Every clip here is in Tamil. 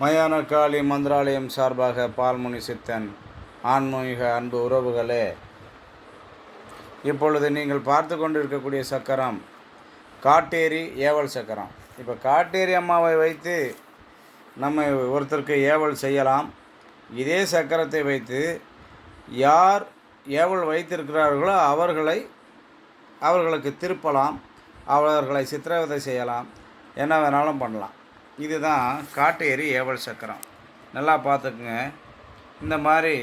மயான காளி மந்திராலயம் சார்பாக பால்முனி சித்தன் ஆன்மீக அன்பு உறவுகளே இப்பொழுது நீங்கள் பார்த்து கொண்டிருக்கக்கூடிய சக்கரம் காட்டேரி ஏவல் சக்கரம். இப்போ காட்டேரி அம்மாவை வைத்து நம்ம ஒருத்தருக்கு ஏவல் செய்யலாம். இதே சக்கரத்தை வைத்து யார் ஏவல் வைத்திருக்கிறார்களோ அவர்களை அவர்களுக்கு திருப்பலாம். அவர்களை சித்திரவதை செய்யலாம். என்ன வேணாலும் பண்ணலாம். இதுதான் காட்டேரி ஏவல் சக்கரம். நல்லா பார்த்துக்குங்க. இந்த மாதிரி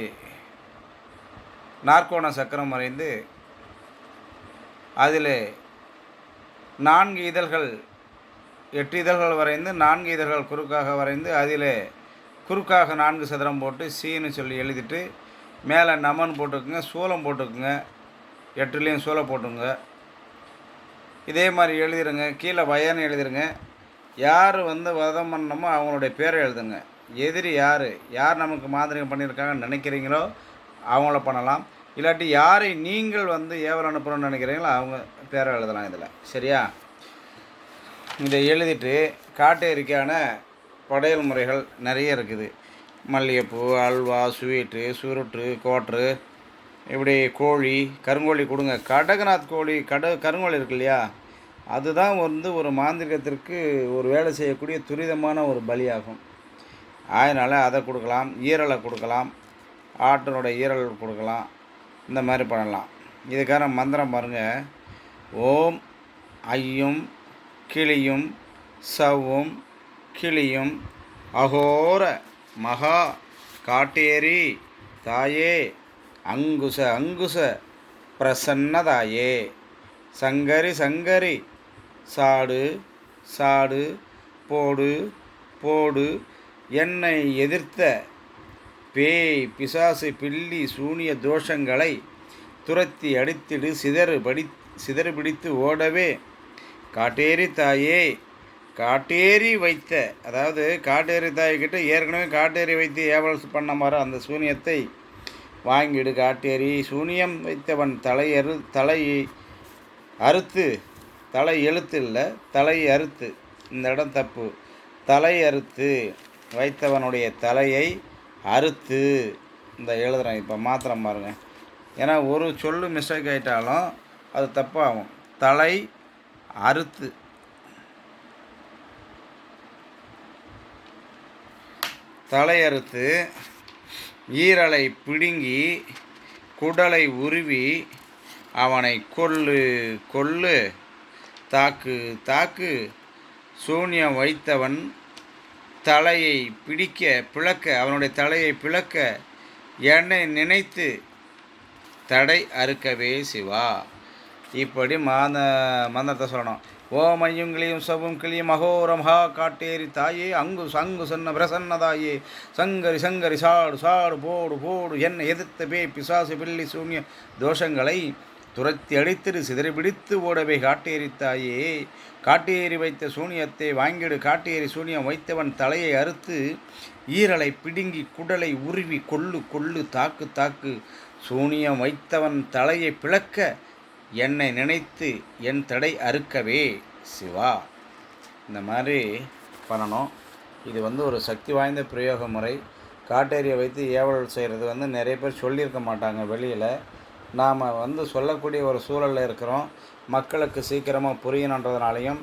நாற்கோண சக்கரம் வரைந்து அதில் நான்கு இதழ்கள் எட்டு இதழ்கள் வரைந்து நான்கு இதழ்கள் குறுக்காக வரைந்து அதில் குறுக்காக நான்கு சதுரம் போட்டு சீன்னு சொல்லி எழுதிட்டு மேலே நமன் போட்டுக்குங்க சூளம் போட்டுக்குங்க. எட்டுலேயும் சூளை போட்டுங்க. இதே மாதிரி எழுதிடுங்க கீழே வயன்னு எழுதிடுங்க யார் வந்து வதம் பண்ணணுமோ அவங்களுடைய பேரை எழுதுங்க. எதிரி யார்? யார் நமக்கு மாந்திரிகம் பண்ணியிருக்காங்கன்னு நினைக்கிறீங்களோ அவங்கள பண்ணலாம். இல்லாட்டி யாரை நீங்கள் வந்து ஏவல் அனுப்பணும்னு நினைக்கிறீங்களோ அவங்க பேரை எழுதலாம் இதில். சரியா? இதை எழுதிட்டு காட்டேரிக்கான படையல் முறைகள் நிறைய இருக்குது. மல்லிகைப்பூ அல்வா ஸ்வீட்டு சுருட்டு கோட்ரு இப்படி கோழி கருங்கோழி கொடுங்க. கடகநாத் கோழி கட கருங்கோழி இருக்கு இல்லையா? அதுதான் வந்து ஒரு மாந்திரிகத்திற்கு ஒரு வேலை செய்யக்கூடிய துரிதமான ஒரு பலியாகும். அதனால் அதை கொடுக்கலாம் ஈரலை கொடுக்கலாம் ஆட்டனோட ஈரல் கொடுக்கலாம் இந்த மாதிரி பண்ணலாம். இதுக்கான மந்திரம் பாருங்கள் ஓம் ஐயும் கிளியும் சவ்வும் கிளியும் அகோர மகா காட்டேரி தாயே அங்குச அங்குச பிரசன்னதாயே சங்கரி சங்கரி சாடு சாடு போடு போடு என்னை எதிர்த்த பேய் பிசாசு பில்லி சூனிய தோஷங்களை துரத்தி அடித்திடு சிதறு படி சிதறு பிடித்து ஓடவே. காட்டேரி தாயே காட்டேரி வைத்த அதாவது காட்டேரி தாய்கிட்ட ஏற்கனவே காட்டேரி வைத்து ஏவல் பண்ண மாதிரி அந்த சூனியத்தை வாங்கிடு காட்டேரி. சூனியம் வைத்தவன் தலையறு தலையை அறுத்து தலை எழுத்து இல்லை தலை அறுத்து. இந்த இடம் தப்பு. தலை அறுத்து. வைத்தவனுடைய தலையை அறுத்து. இந்த எழுதுகிறேன் இப்போ மாத்திரம் பாருங்க. ஏன்னா ஒரு சொல்லு மிஸ்டேக் ஆகிட்டாலும் அது தப்பாகும். தலை அறுத்து. தலையறுத்து ஈரலை பிடுங்கி குடலை உருவி அவனை கொல்லு கொல்லு. தாக்கு தாக்கு. சூன்யம் வைத்தவன் தலையை பிடிக்க பிளக்க அவனுடைய தலையை பிளக்க என்னை நினைத்து தடை அறுக்கவே சிவா. இப்படி மாத மந்திரத்தை சொல்லணும். ஓம் ஐயும் கிளியும் சவும் கிளியும் அகோரம் ஹா காட்டேரி தாயே அங்கு சங்கு சொன்ன பிரசன்னதாயே சங்கரி சங்கரி சாடு சாடு போடு போடு என்னை எதிர்த்த பே பிசாசு பில்லி சூன்ய தோஷங்களை துரத்தி அடித்திரு சிதறி பிடித்து ஓடவே காட்டேரி தாயே காட்டேரி வைத்த சூனியத்தை வாங்கிடு காட்டேரி சூனியம் வைத்தவன் தலையை அறுத்து ஈரலை பிடுங்கி குடலை உருவி கொள்ளு கொள்ளு தாக்கு தாக்கு சூனியம் வைத்தவன் தலையை பிளக்க என்னை நினைத்து என் தடை அறுக்கவே சிவா. இந்த மாதிரி பண்ணணும். இது வந்து ஒரு சக்தி வாய்ந்த பிரயோக முறை. காட்டேரியை வைத்து ஏவல் செய்கிறது வந்து நிறைய பேர் சொல்லியிருக்க மாட்டாங்க வெளியில். நாம் வந்து சொல்லக்கூடிய ஒரு சூழலில் இருக்கிறோம். மக்களுக்கு சீக்கிரமாக புரியணுன்றதுனாலையும்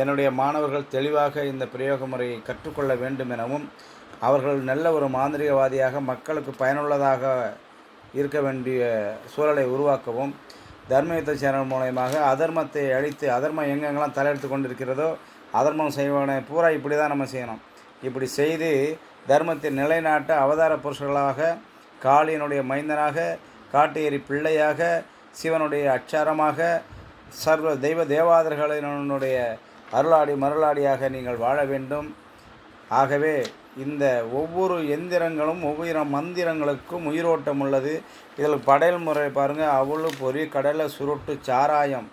என்னுடைய மாணவர்கள் தெளிவாக இந்த பிரயோக முறையை கற்றுக்கொள்ள வேண்டும் எனவும் அவர்கள் நல்ல ஒரு மாந்திரிகவாதியாக மக்களுக்கு பயனுள்ளதாக இருக்க வேண்டிய சூழலை உருவாக்கவும் தர்மயுத்த சேனல் மூலயமாக அதர்மத்தை அழித்து அதர்மம் எங்கெங்கெல்லாம் தலையெடுத்து கொண்டிருக்கிறதோ அதர்மம் செய்வனை பூரா இப்படி தான் நம்ம செய்யணும். இப்படி செய்து தர்மத்தை நிலைநாட்ட அவதார புருஷர்களாக காளியினுடைய மைந்தனாக காட்டேரி பிள்ளையாக சிவனுடைய அச்சாரமாக சர்வ தெய்வ தேவாதர்களினுடைய அருளாடி மருளாடியாக நீங்கள் வாழ வேண்டும். ஆகவே இந்த ஒவ்வொரு எந்திரங்களும் ஒவ்வொரு மந்திரங்களுக்கும் உயிரோட்டம் உள்ளது. இதில் படையல் முறை பாருங்கள் அவ்வளோ பொறி கடலை சுருட்டு சாராயம்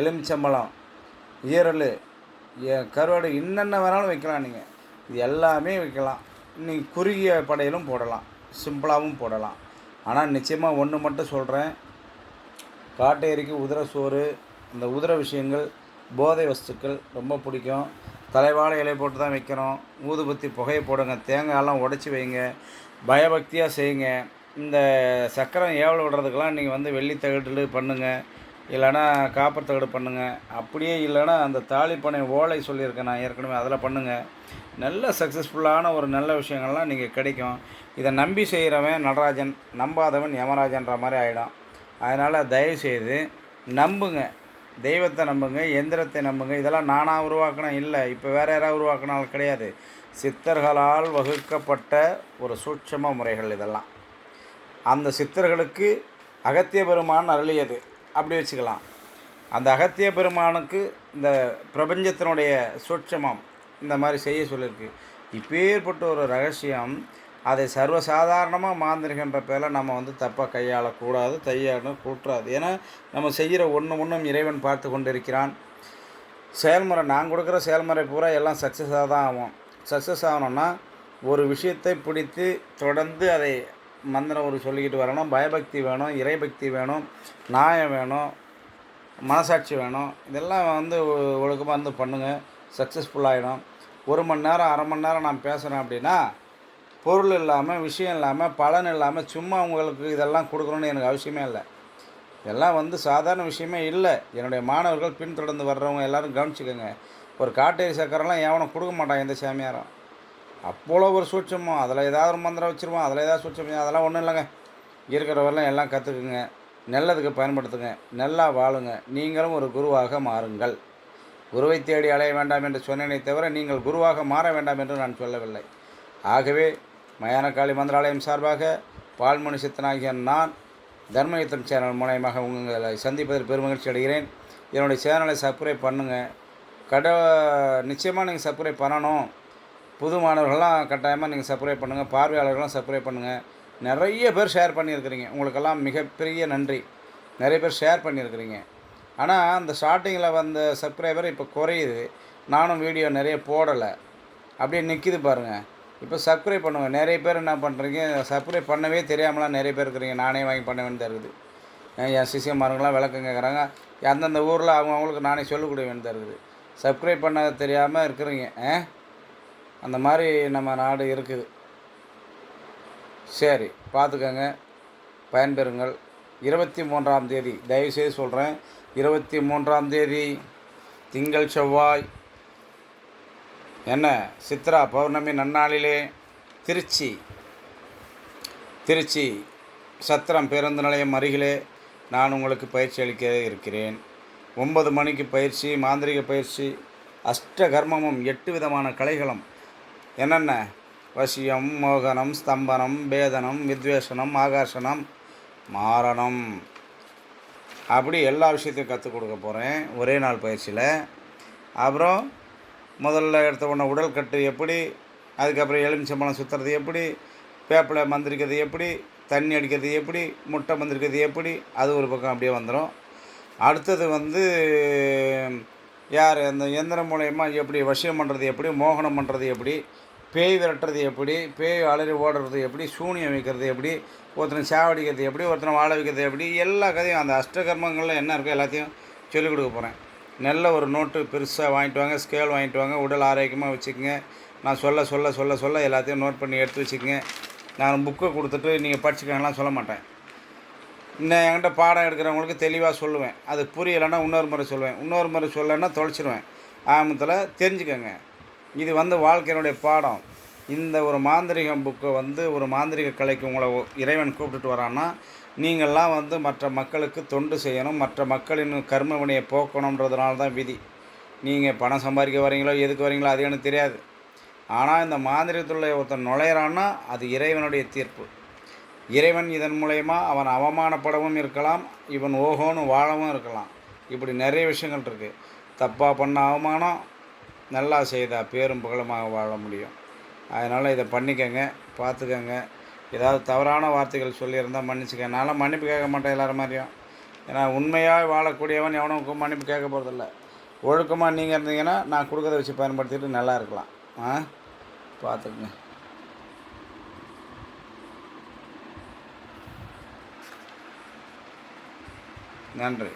எலுமிச்சம்பழம் ஈரல் கருவாடு என்னென்ன வேணாலும் வைக்கலாம் நீங்கள் இது எல்லாமே வைக்கலாம். நீங்கள் குறுகிய படையலும் போடலாம். சிம்பிளாகவும் போடலாம். ஆனால் நிச்சயமாக ஒன்று மட்டும் சொல்கிறேன் காட்டேரிக்கு உதிர சோறு இந்த உதிர விஷயங்கள் போதை வஸ்துக்கள் ரொம்ப பிடிக்கும். தலைவாழை இலை போட்டு தான் வைக்கிறோம் ஊதுபத்தி புகையை போடுங்க. தேங்காயெல்லாம் உடச்சி வைங்க. பயபக்தியாக செய்யுங்க. இந்த சக்கரம் ஏவல் விடுறதுக்கெல்லாம் நீங்கள் வந்து வெள்ளி தகடு பண்ணுங்கள் இல்லைன்னா காப்பர் தகடு பண்ணுங்கள் அப்படியே இல்லைன்னா அந்த தாலிப்பனை ஓலை சொல்லியிருக்கேன் நான் ஏற்கனவே அதில் பண்ணுங்கள் நல்ல சக்ஸஸ்ஃபுல்லான ஒரு நல்ல விஷயங்கள்லாம் நீங்கள் கிடைக்கும். இதை நம்பி செய்கிறவன் நடராஜன் நம்பாதவன் யமராஜன்ற மாதிரி ஆகிடும் அதனால் தயவுசெய்து நம்புங்க. தெய்வத்தை நம்புங்க எந்திரத்தை நம்புங்க. இதெல்லாம் நானாக உருவாக்கினேன்? இல்லை. இப்போ வேறு யாராவது உருவாக்கினாலும் கிடையாது. சித்தர்களால் வகுக்கப்பட்ட ஒரு சூட்சம முறைகள் இதெல்லாம். அந்த சித்தர்களுக்கு அகத்திய பெருமான் அருளியது. அப்படி வச்சுக்கலாம். அந்த அகத்திய பெருமானுக்கு இந்த பிரபஞ்சத்தினுடைய சூட்சமம் இந்த மாதிரி செய்ய சொல்லியிருக்கு இப்பேற்பட்ட ஒரு ரகசியம் அதை சர்வசாதாரணமாக மாந்திரிகன்ற பேரில் நம்ம வந்து தப்பாக கையாளக்கூடாது கையாள கூட்டாது ஏன்னா நம்ம செய்கிற ஒன்று ஒன்றும் இறைவன் பார்த்து கொண்டு இருக்கிறான் செயல்முறை நான் கொடுக்குற செயல்முறை பூரா எல்லாம் சக்ஸஸாக தான் ஆகும். சக்ஸஸ் ஆகணும்னா ஒரு விஷயத்தை பிடித்து தொடர்ந்து அதை மந்திரம் ஒரு சொல்லிக்கிட்டு வரணும். பயபக்தி வேணும் இறைபக்தி வேணும் நியாயம் வேணும் மனசாட்சி வேணும். இதெல்லாம் வந்து ஒழுக்கமாக வந்து பண்ணுங்கள் சக்ஸஸ்ஃபுல்லாகிடும் ஒரு மணி நேரம் அரை மணி நேரம் நான் பேசுகிறேன் அப்படின்னா பொருள் இல்லாமல் விஷயம் இல்லாமல் பலன் இல்லாமல் சும்மா உங்களுக்கு இதெல்லாம் கொடுக்கணுன்னு எனக்கு அவசியமே இல்லை. இதெல்லாம் வந்து சாதாரண விஷயமே இல்லை. என்னுடைய மாணவர்கள் பின்தொடர்ந்து வர்றவங்க எல்லோரும் கவனிச்சுக்கோங்க. ஒரு காட்டேரி சக்கரெல்லாம் எவனும் கொடுக்க மாட்டான் எந்த சாமியாரும். அப்போல ஒரு சூட்சமோ அதில் ஏதாவது ஒரு மந்திரம் வச்சுருவோம் அதில் ஏதாவது சூட்சம் அதெல்லாம் ஒன்றும் இல்லைங்க. இருக்கிறவரெல்லாம் எல்லாம் கற்றுக்குங்க நல்லதுக்கு பயன்படுத்துங்க நல்லா வாழுங்க. நீங்களும் ஒரு குருவாக மாறுங்கள். குருவை தேடி அலைய வேண்டாம் என்று சொன்னேனே தவிர நீங்கள் குருவாக மாற வேண்டாம் என்று நான் சொல்லவில்லை. ஆகவே மயானக்காளி மந்திராலயம் சார்பாக பால்மணி சித்தனாகிய நான் தர்மயுத்தம் சேனல் மூலயமாக உங்களை சந்திப்பதில் பெருமகிழ்ச்சி அடைகிறேன். என்னுடைய சேனலை சப்ஸ்கிரைப் பண்ணுங்கள் கட நிச்சயமாக நீங்கள் சப்ஸ்கிரைப் பண்ணணும். புது மாணவர்கள்லாம் கட்டாயமாக நீங்கள் சப்ஸ்கிரைப் பண்ணுங்கள் பார்வையாளர்கள்லாம் சப்ஸ்கிரைப் பண்ணுங்கள் நிறைய பேர் ஷேர் பண்ணியிருக்கிறீங்க. உங்களுக்கெல்லாம் மிகப்பெரிய நன்றி. நிறைய பேர் ஷேர் பண்ணியிருக்கிறீங்க. ஆனால் அந்த ஸ்டார்டிங்கில் வந்த சப்ஸ்கிரைபர் இப்போ குறையுது. நானும் வீடியோ நிறைய போடலை. அப்படியே நிற்கிது பாருங்கள் இப்போ சப்ஸ்கிரைப் பண்ணுங்கள் நிறைய பேர் என்ன பண்ணுறீங்க சப்ஸ்கிரைப் பண்ணவே தெரியாமலாம் நிறைய பேர் இருக்கிறீங்க. நானே வாங்கி பண்ண வேண்டியதாக இருக்குது. என் சிசியமாருங்களாம் விளக்கம் கேட்குறாங்க அந்தந்த ஊரில் அவங்க அவங்களுக்கு நானே சொல்லிக் வேண்டியதாக இருக்குது. சப்ஸ்கிரைப் பண்ண தெரியாமல் இருக்கிறீங்க. அந்த மாதிரி நம்ம நாடு இருக்குது. சரி பார்த்துக்கோங்க. பயன்பெறுங்கள். இருபத்தி மூன்றாம் தேதி தயவுசெய்து சொல்கிறேன் இருபத்தி மூன்றாம் தேதி திங்கள் செவ்வாய். என்ன? சித்ரா பௌர்ணமி நன்னாளிலே திருச்சி. திருச்சி சத்திரம் பேருந்து நிலையம் அருகிலே நான் உங்களுக்கு பயிற்சி அளிக்க இருக்கிறேன். ஒன்பது மணிக்கு பயிற்சி மாந்திரிக பயிற்சி அஷ்ட கர்மமும் எட்டு விதமான கலைகளும் என்னென்ன? வசியம் மோகனம் ஸ்தம்பனம் பேதனம் வித்வேஷனம் ஆகர்ஷணம் மாரணம். அப்படி எல்லா விஷயத்தையும் கற்றுக் கொடுக்க போகிறேன் ஒரே நாள் பயிற்சியில். அப்புறம் முதல்ல எடுத்த உடனே உடல் கட்டு எப்படி? அதுக்கப்புறம் எலுமிச்சம்பழம் சுற்றுறது எப்படி? பேப்பில் மந்திரிக்கிறது எப்படி? தண்ணி அடிக்கிறது எப்படி? முட்டை மந்திரிக்கிறது எப்படி? அது ஒரு பக்கம் அப்படியே வந்துடும் அடுத்தது வந்து யார்? அந்த எந்திரம் மூலயமா எப்படி வசியம் பண்ணுறது எப்படி? மோகனம் பண்ணுறது எப்படி? பேய் விரட்டுறது எப்படி? பேய் அலறி ஓடுறது எப்படி? சூனியம் வைக்கிறது எப்படி? ஒருத்தனை சாவடிக்கிறது எப்படி? ஒருத்தனை வாழ வைக்கிறது எப்படி? எல்லா கதையும் அந்த அஷ்டகர்மங்களில் என்ன இருக்கோ எல்லாத்தையும் சொல்லிக் கொடுக்க போகிறேன் நல்ல ஒரு நோட்டு பெருசாக வாங்கிட்டு வாங்க ஸ்கேல் வாங்கிட்டு வாங்க உடல் ஆரோக்கியமாக வச்சுக்கோங்க. நான் சொல்ல சொல்ல சொல்ல சொல்ல எல்லாத்தையும் நோட் பண்ணி எடுத்து வச்சுக்கோங்க. நான் புக்கை கொடுத்துட்டு நீங்கள் படிச்சுக்கங்கலாம் சொல்ல மாட்டேன். இன்னும் என்கிட்ட பாடம் எடுக்கிறவங்களுக்கு தெளிவாக சொல்லுவேன். அது புரியலைன்னா இன்னொரு முறை சொல்லுவேன். இன்னொரு முறை சொல்லலைன்னா தொலைச்சிடுவேன் ஆமத்தில் தெரிஞ்சுக்கோங்க. இது வந்து வாழ்க்கையினுடைய பாடம். இந்த ஒரு மாந்திரிகம் புக்கை வந்து ஒரு மாந்திரிக கலைக்கு உங்களை இறைவன் கூப்பிட்டுட்டு வரான்னா நீங்கள்லாம் வந்து மற்ற மக்களுக்கு தொண்டு செய்யணும் மற்ற மக்களின் கர்ம வினையை போக்கணுன்றதுனால தான் விதி. நீங்கள் பணம் சம்பாதிக்க வரீங்களோ எதுக்கு வரீங்களோ அது எனக்கு தெரியாது. ஆனால் இந்த மாந்திரிகத்துள்ள ஒருத்தன் நுழையிறான்னா அது இறைவனுடைய தீர்ப்பு. இறைவன் இதன் மூலயமா அவன் அவமானப்படவும் இருக்கலாம் இவன் ஓஹோன்னு வாழவும் இருக்கலாம். இப்படி நிறைய விஷயங்கள் இருக்குது தப்பாக பண்ண அவமானம் நல்லா செய்தால் பேரும் புகழமாக வாழ முடியும். அதனால் இதை பண்ணிக்கங்க பார்த்துக்கங்க. ஏதாவது தவறான வார்த்தைகள் சொல்லியிருந்தால் மன்னிச்சுக்க நான்லாம் மன்னிப்பு கேட்க மாட்டேன் எல்லோரும் மாதிரியும். ஏன்னா உண்மையாக வாழக்கூடியவன் எவனுக்கும் மன்னிப்பு கேட்க போகிறதில்ல ஒழுக்கமாக நீங்கள் இருந்தீங்கன்னா நான் கொடுக்கறத வச்சு பயன்படுத்திட்டு நல்லா இருக்கலாம். ஆ? பார்த்துக்குங்க. நன்றி.